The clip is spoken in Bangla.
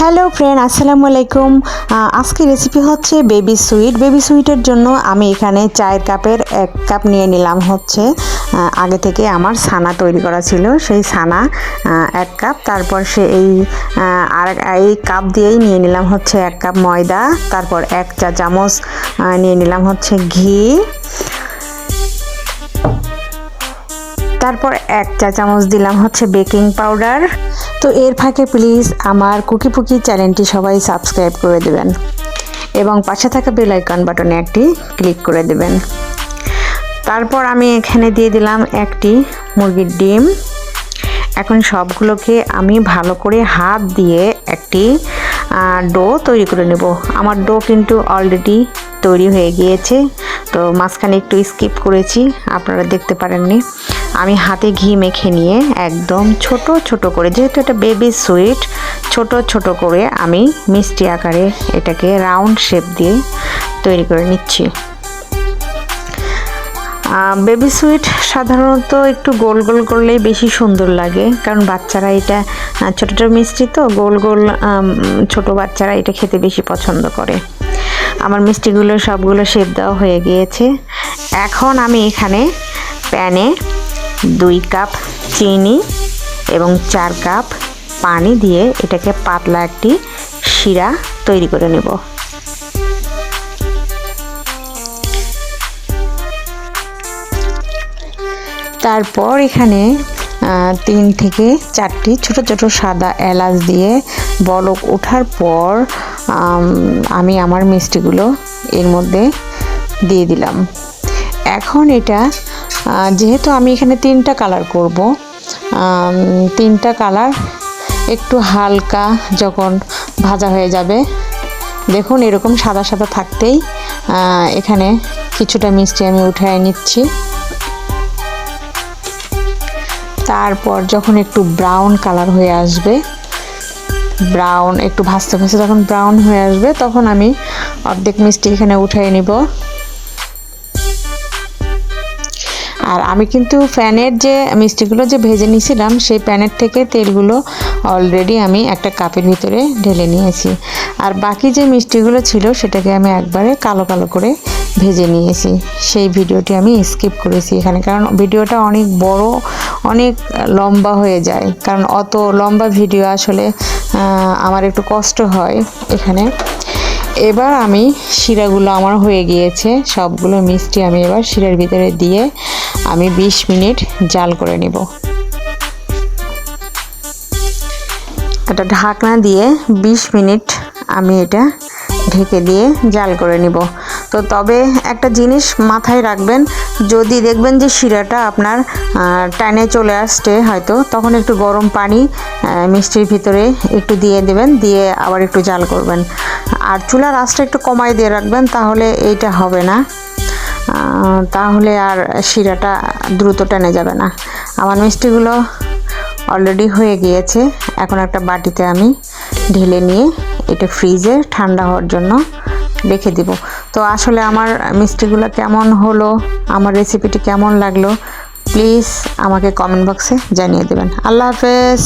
হ্যালো ফ্রেন্ড, আসসালামু আলাইকুম। আজকে রেসিপি হচ্ছে বেবি সুইট বেবি সুইটের জন্য আমি এখানে চায়ের কাপের এক কাপ নিয়ে নিলাম হচ্ছে আগে থেকে আমার ছানা তৈরি করা ছিল। সেই ছানা এক কাপ তারপর সে এই আর এই কাপ দিয়েই নিয়ে নিলাম হচ্ছে এক কাপ ময়দা। তারপর এক চা চামচ নিয়ে নিলাম হচ্ছে ঘি। তারপর এক চা চামচ দিলাম হচ্ছে বেকিং পাউডার। তো এর ফাঁকে প্লিজ আমার কুকি পুকি চ্যানেলটি সবাই সাবস্ক্রাইব করে দেবেন এবং পাশে থাকা বেল আইকন বাটনে একটি ক্লিক করে দেবেন। তারপর আমি এখানে দিয়ে দিলাম একটি মুরগির ডিম। এখন সবগুলোকে আমি ভালো করে হাত দিয়ে একটি ডো তৈরি করে নেব। আমার ডো কিন্তু অলরেডি তৈরি হয়ে গিয়েছে। তো মাঝখানে একটু স্কিপ করেছি, আপনারা দেখতে পারেননি। আমি হাতে ঘি মেখে নিয়ে একদম ছোট ছোট করে, যেহেতু এটা বেবি সুইট ছোট ছোট করে আমি মিষ্টি আকারে এটাকে রাউন্ড শেপ দিয়ে তৈরি করে নিচ্ছি। বেবি সুইট সাধারণত একটু গোল গোল করলেই বেশি সুন্দর লাগে, কারণ বাচ্চারা এটা ছোটো ছোট মিষ্টি তো, গোল গোল ছোট বাচ্চারা এটা খেতে বেশি পছন্দ করে। আমার মিষ্টিগুলো সবগুলো শেপ দেওয়া হয়ে গিয়েছে। এখন আমি এখানে প্যানে দুই কাপ চিনি এবং চার কাপ পানি দিয়ে এটাকে পাতলা একটি শিরা তৈরি করে নেব। তারপর এখানে তিন থেকে চারটি ছোট ছোট সাদা এলাচ দিয়ে বলক ওঠার পর আমি আমার মিষ্টিগুলো এর মধ্যে দিয়ে দিলাম। এখন এটা যেহেতু আমি এখানে তিনটা কালার করব তিনটা কালার একটু হালকা যখন ভাজা হয়ে যাবে, দেখুন এরকম সাদা সাদা থাকতেই এখানে কিছুটা মিষ্টি আমি উঠায় নিচ্ছি। তারপর যখন একটু ব্রাউন কালার হয়ে আসবে, ব্রাউন একটু ভাজতে ভাজতে যখন ব্রাউন হয়ে আসবে, তখন আমি অর্ধেক মিষ্টি এখানে উঠিয়ে নিব। আর আমি কিন্তু প্যানের যে মিষ্টিগুলো যে ভেজে নিয়েছিলাম, সেই প্যানের থেকে তেলগুলো অলরেডি আমি একটা কাপের ভিতরে ঢেলে নিয়েছি। আর বাকি যে মিষ্টিগুলো ছিল, সেটাকে আমি একবারে কালো কালো করে ভেজে নিয়েছি। সেই ভিডিওটি আমি স্কিপ করেছি এখানে, কারণ ভিডিওটা অনেক বড়, অনেক লম্বা হয়ে যায়। কারণ অত লম্বা ভিডিও আসলে আমার একটু কষ্ট হয় এখানে। এবার আমি শিরাগুলো আমার হয়ে গিয়েছে, সবগুলো মিষ্টি আমি এবার শিরার ভিতরে দিয়ে আমি ২০ মিনিট জাল করে নেব। একটা ঢাকনা দিয়ে ২০ মিনিট আমি এটা ঢেকে দিয়ে জাল করে নিব। তো তবে একটা জিনিস মাথায় রাখবেন, যদি দেখবেন যে শিরাটা আপনার টানে চলে আসছে হয়তো, তখন একটু গরম পানি মিষ্টির ভিতরে একটু দিয়ে দেবেন, দিয়ে আবার একটু জাল করবেন। আর চুলার আঁচটা একটু কমাই দিয়ে রাখবেন, তাহলে এইটা হবে না। তাহলে আর শিরাটা দ্রুত টেনে যাবে না। আমার মিষ্টিগুলো অলরেডি হয়ে গিয়েছে। এখন একটা বাটিতে আমি ঢেলে নিয়ে এটা ফ্রিজে ঠান্ডা হওয়ার জন্য রেখে দিব। তো আসলে আমার মিষ্টিগুলো কেমন হলো, আমার রেসিপিটি কেমন লাগল প্লিজ আমাকে কমেন্ট বক্সে জানিয়ে দেবেন। আল্লাহ হাফেজ!